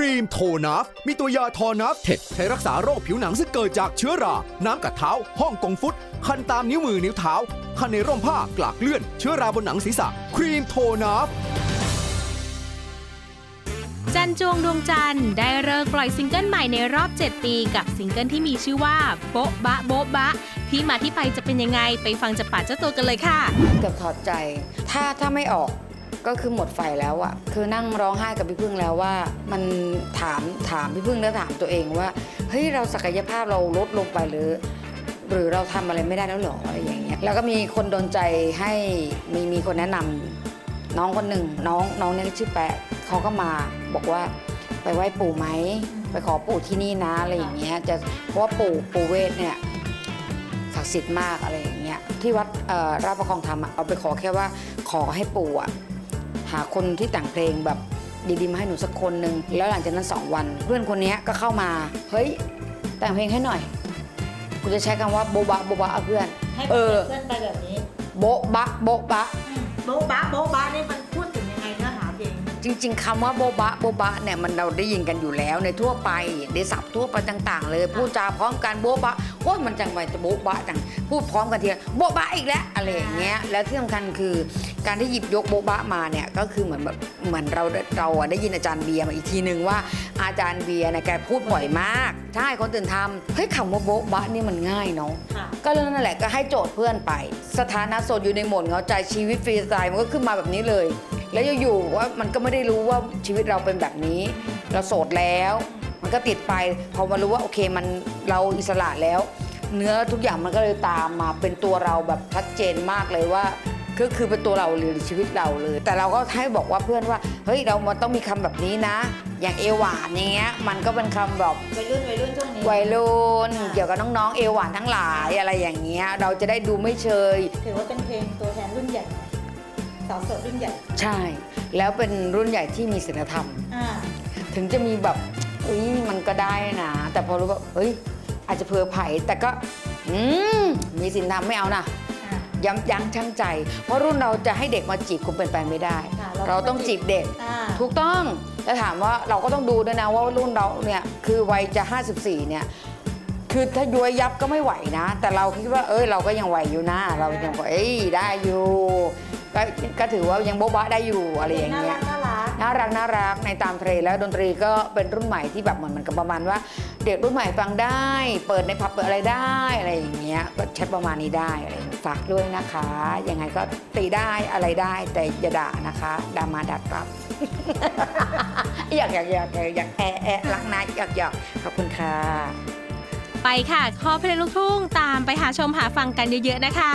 รีมโทนัฟมีตัวยาทอนัฟเท็ดใช้รักษาโรคผิวหนังซึ่งเกิดจากเชื้อรา น้ำกัดเท้า ห้องกงฟุต คันตามนิ้วมือนิ้วเท้า คันในร่มผ้ากลากเลื่อน เชื้อราบนหนังศีรษะ ครีมโทนัฟจันจวงดวงจันทร์ได้เลิกปล่อยซิงเกิลใหม่ในรอบ 7 ปีกับซิงเกิลที่มีชื่อว่าโบ๊ะบะโบ๊ะบะ ที่มาที่ไปจะเป็นยังไงไปฟังจากปากเจ้าตัวกันเลยค่ะ เกือบถอดใจ ถ้าถ้าไม่ออก ก็คือหมดไฟแล้วอะคือนั่งร้องไห้กับพี่พึ่งแล้วว่ามันถามถามพี่พึ่งแล้วถามตัวเองว่าเฮ้ยเราศักยภาพเราลดลงไปหรือ หรือเราทำอะไรไม่ได้แล้วหรออะไรอย่างเงี้ยแล้วก็มีคนโดนใจให้มีมีคนแนะนำน้องคนหนึ่งน้องน้องเนี่ยชื่อแปะเขาก็มาบอกว่าไปไหว้ปู่ไหมไปขอปู่ที่นี่นะอะไรอย่างเงี้ยจะเพราะว่าปู่ปู่เวทเนี่ยศักดิ์สิทธิ์มากอะไรอย่างเงี้ยที่วัดราชประคองธรรมอะเอาไปขอแค่ว่าขอให้ปู่อะ หาคนที่แต่งเพลงแบบดีๆมาให้หนูสักคนหนึ่งแล้วหลังจากนั้นสองวัน เพื่อนคนเนี้ยก็เข้ามา เฮ้ย แต่งเพลงให้หน่อยกูจะใช้คำว่าโบบะโบบะอะเพื่อนให้เออเพื่อนไปแบบนี้โบ๊ะบะโบ๊ะบะโบ๊ะบ้าโบ๊ะบ้านี่มัน จริง ๆคำว่าโบบะโบบะเนี่ยมันเราได้ยินกันอยู่แล้วในทั่วไปในศัพท์ทั่วไปต่าง ๆ เลยพูดจาพร้อมกันโบบะโอ้ยมันจังไปจะโบบะจังพูดพร้อมกันทีโบบะอีกแล้วอะไรอย่างเงี้ยแล้วที่สำคัญคือการที่หยิบยกโบบะมาเนี่ยก็คือเหมือนแบบเหมือนเราเราอะได้ยินอาจารย์เบียร์มาอีกทีนึงว่าอาจารย์เบียร์เนี่ยแกพูดบ่อยมากใช่คนตื่นทำเฮ้ยคำว่าโบบะนี่มันง่ายเนาะค่ะ ก็เรื่องนั่นแหละก็ให้โจทย์เพื่อนไป สถานะโสดอยู่ในโหมดเหงาใจชีวิตฟรีสไตล์มันก็ขึ้นมาแบบนี้เลย แล้วอยู่ๆว่ามันก็ไม่ได้รู้ว่าชีวิตเราเป็นแบบนี้ เราโสดแล้ว มันก็ติดไปพอมารู้ว่าโอเคมันเราอิสระแล้ว เนื้อทุกอย่างมันก็เลยตามมาเป็นตัวเราแบบชัดเจนมากเลยว่าก็คือเป็นตัวเราหรือชีวิตเราเลย แต่เราก็ให้บอกว่าเพื่อนว่า เฮ้ยเรามันต้องมีคำแบบนี้นะ อย่างเอวหวานอย่างเงี้ยมันก็เป็นคำแบบวัยรุ่นวัยรุ่นช่วงนี้วัยรุ่นค่ะเกี่ยวกับน้องๆเอวหวานทั้งหลายอะไรอย่างเงี้ยเราจะได้ดูไม่เชยถือว่าเป็นเพลงตัวแทนรุ่นใหญ่สาวโสดรุ่นใหญ่ใช่ แล้วเป็นรุ่นใหญ่ที่มีศีลธรรม อ่าถึงจะมีแบบเอ้ยมันก็ได้นะ แต่พอรู้ว่าเอ้ย อาจจะเพอไผ่แต่ก็ อืม มีศีลธรรมไม่เอานะ อ่า ย้ำยั้งชั่งใจ เพราะรุ่นเราจะให้เด็กมาจีบคงเป็นไปไม่ได้ ค่ะเรา เราต้องจีบเด็ก อ่าถูกต้อง แล้วถามว่าเราก็ต้องดูด้วยนะว่ารุ่นเราเนี่ย คือวัยจะ 54 เนี่ย คือถ้าย้วยยับก็ไม่ไหวนะ แต่เราคิดว่า เอ้ย เราก็ยังไหวอยู่นะ เรายังบอกเอ้ย ได้อยู่ ก็ก็ถือว่ายังโบ๊ะบะได้อยู่อะไรอย่างน่าเงี้รัย กน่ารัก น่ารักน่ารักในตามเทรนด์แล้วดนตรีก็เป็นรุ่นใหม่ที่แบบเหมือนมันกับประมาณว่า เด็กรุ่นใหม่ฟังได้ เปิดในผับเปิดอะไรได้อะไรอย่างเงี้ยก็ใช้ประมาณนี้ได้อะไรอย่างเงี้ยฝากด้วยนะคะยังไงก็ตีได้อะไรได้แต่อย่าด่านะคะด่ามาด่ากลับ อยากอยากอยากอยากอยากแอะแอะรักนะอยากอยากขอบคุณค่ะ ไปค่ะ คอเพลงลูกทุ่งตามไปหาชมหาฟังกันเยอะๆนะคะ